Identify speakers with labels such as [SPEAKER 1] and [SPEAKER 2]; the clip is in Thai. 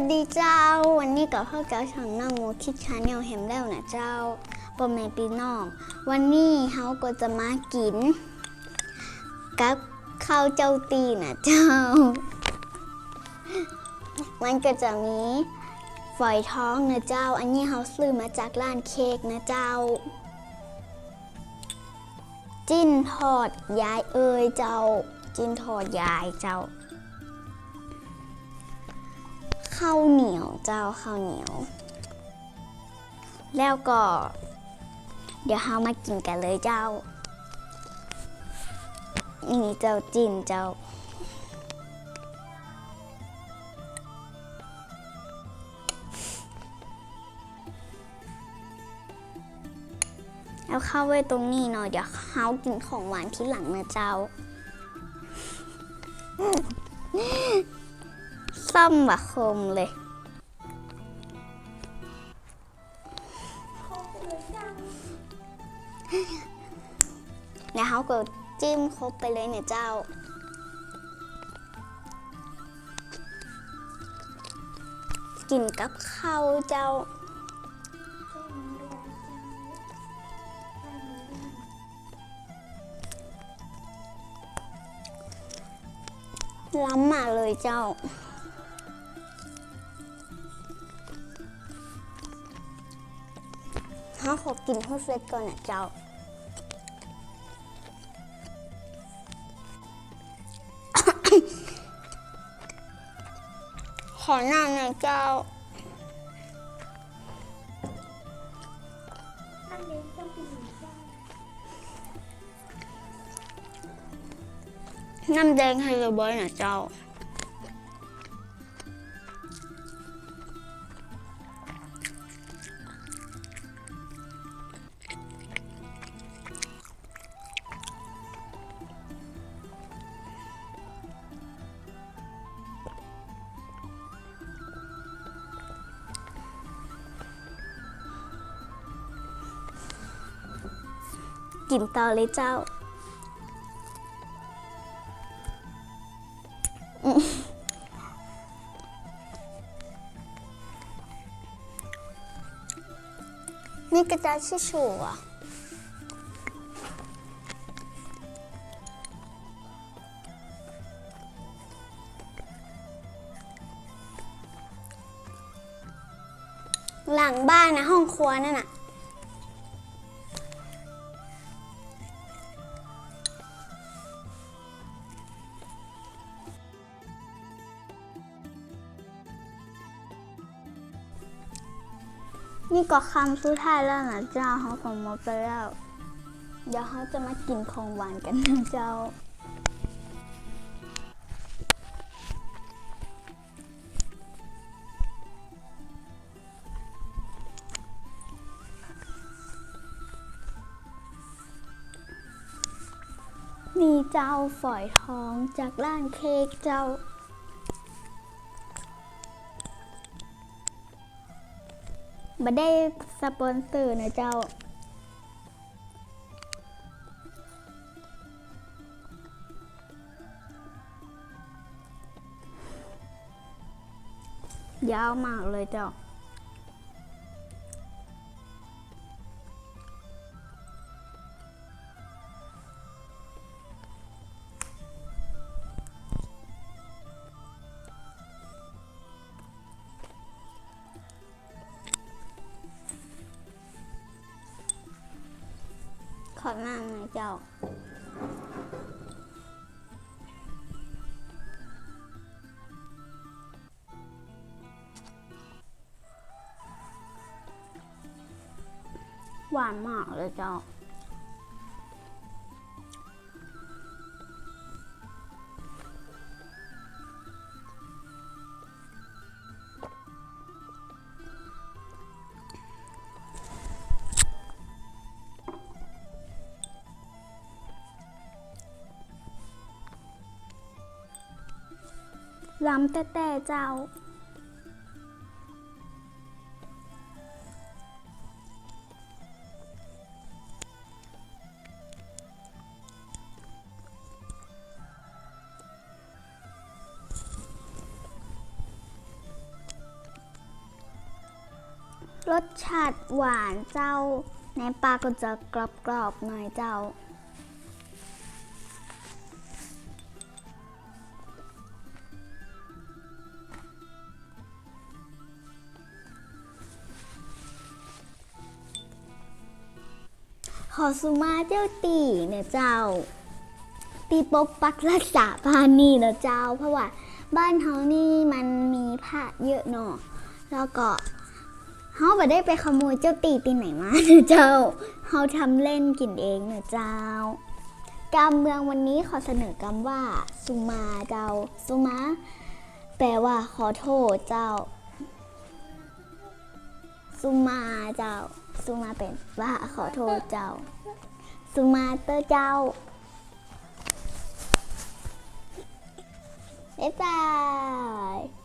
[SPEAKER 1] สดีเจ้า วันนี้กับพ่อเจ้าช่างน้องโมคิดชาแนลเห็มแล้วนะเจ้าปอมในปีนอก วันนี้เฮาก็จะมากิน กับข้าวเจ้าตีนะเจ้า มันก็จะมีฝอยท้องนะเจ้า อันนี้เฮาซื้อมาจากร้านเค้กนะเจ้า จิ้นทอดยายเอ้ยเจ้า จิ้นทอดยายเจ้า ข้าวเหนียวเจ้าข้าวเหนียว แล้วก็ เดี๋ยวเรามากินกันเลยเจ้านี่เจ้าจิ้นเจ้า แล้วเข้าไว้ตรงนี้หน่อยเดี๋ยวเฮากินของหวานที่หลังนะเจ้า ซ่อมบะคมเลยแล้วเขาก็จิ้มครบไปเลยเนี่ยเจ้า กินกับข้าวเจ้าล้ำมาเลยเจ้าาขอกินให้เสร็จก่อนนะเจ้า ขอหน้าหน่อยเจ้าน้ำแดงให้เรบ่อยนะเจ้า กินต่อเลยเจ้า นี่กระจายชิชูอะหลังบ้านนะห้องครัวนั่นน่ะ นี่ก็คำสุดท้ายแล้วนะเจ้าเขาของหมดไปแล้ว เดี๋ยวเขาจะมากินของหวานกันนะเจ้ามีเจ้าฝอยทองจากร้านเค้กเจ้า มาได้สปอนเซอร์นะเจ้า ยาวมากเลยเจ้า ขอนั่งหน่อยเจ้า หวานมากเลยเจ้า ล้ำแต่แต่เจ้า รสชาติหวานเจ้า ในปลาก็จะกรอบๆหน่อยเจ้า อสุมาเจ้าตีเนี่ยเจ้า ตีปกปักรักษาบ้านนี่นะเจ้า เพราะว่าบ้านเฮานี่มันมีผ้าเยอะเนาะแล้วก็เฮาบ่ได้ไปขโมยเจ้าตีตีไหนมาเนอะเจ้าเฮาทำเล่นกินเองเนอะเจ้ากำเมืองวันนี้ขอเสนอกำว่าสุมาเจ้าสุมาแปลว่าขอโทษเจ้าสุมาเจ้า สุมาเป็นว่าขอโทษเจ้า สุมาเตอร์เจ้าบ๊ายบาย